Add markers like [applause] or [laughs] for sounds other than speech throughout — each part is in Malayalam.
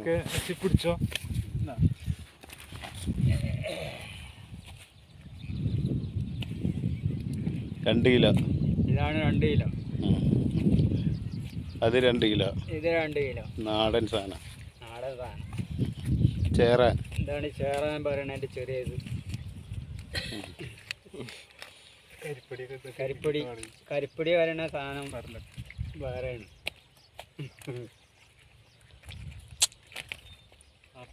ഒക്കെ പിടിച്ചോ. ഇതാ. രണ്ട് കിലോ. ഇതാണ് രണ്ട് കിലോ. അത് രണ്ട് കിലോ. ഇത് രണ്ട് കിലോ. നാടൻ സാധനം. നാടൻ സാധനം. ചേറാൻ ഇതാണ് ചേറാൻ പറയണതിന്റെ ചെറിയത് കരിപ്പൊടിയൊക്കെ ഇട്ട് കരിപ്പൊടി കരിപ്പൊടി വരണ സാധനം. വേറെയാണ്.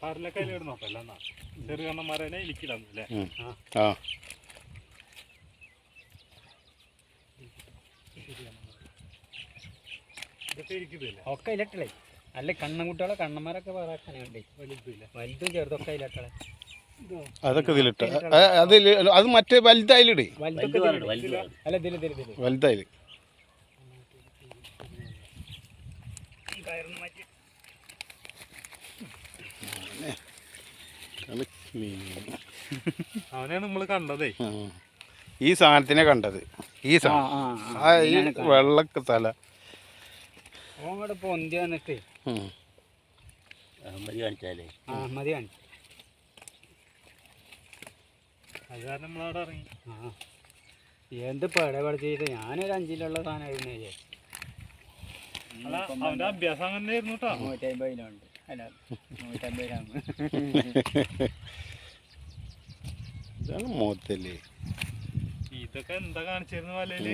പാറിലൊക്കെ അതിൽ ഇടുന്നോ അല്ല എന്നാ കണ്ണന്മാരെ അല്ലേ? ആ. ഒക്കെ അല്ല കണ്ണൻകുട്ടികളെ കണ്ണന്മാരൊക്കെ വേറെ വലുതും ചെറുതൊക്കെ ഇല്ലട്ടളെ അതൊക്കെ ഇതിലിട്ട്. അതിൽ അത് മറ്റേ വലുതായിലിടേ. വലുതായി ഇതിലിട്. അല്ല [laughs] അവനെയാണ് നമ്മൾ കണ്ടതേ. ഈ സാധനത്തിനെ കണ്ടത്. ഈ സാധനം വെള്ളക്ക് തല. പൊന്തി വന്നിട്ട്. ആ മതി കാണിച്ചു. അത് കാരണം നമ്മളവിടെ ഇറങ്ങി. ആ. എന്ത് പടപട ചെയ്ത് ഞാനൊരു അഞ്ചിലുള്ള സാധനമായിരുന്നു അവന്റെ അഭ്യാസം അങ്ങനെ ആയിരുന്നു കേട്ടോ നൂറ്റമ്പത് കിലോ ഉണ്ട് അല്ല നൂറ്റമ്പത് ഗ്രാം ഇതാണ് മോത്തല്ലേ ഇതൊക്കെ എന്താ കാണിച്ചിരുന്നു വലയിൽ.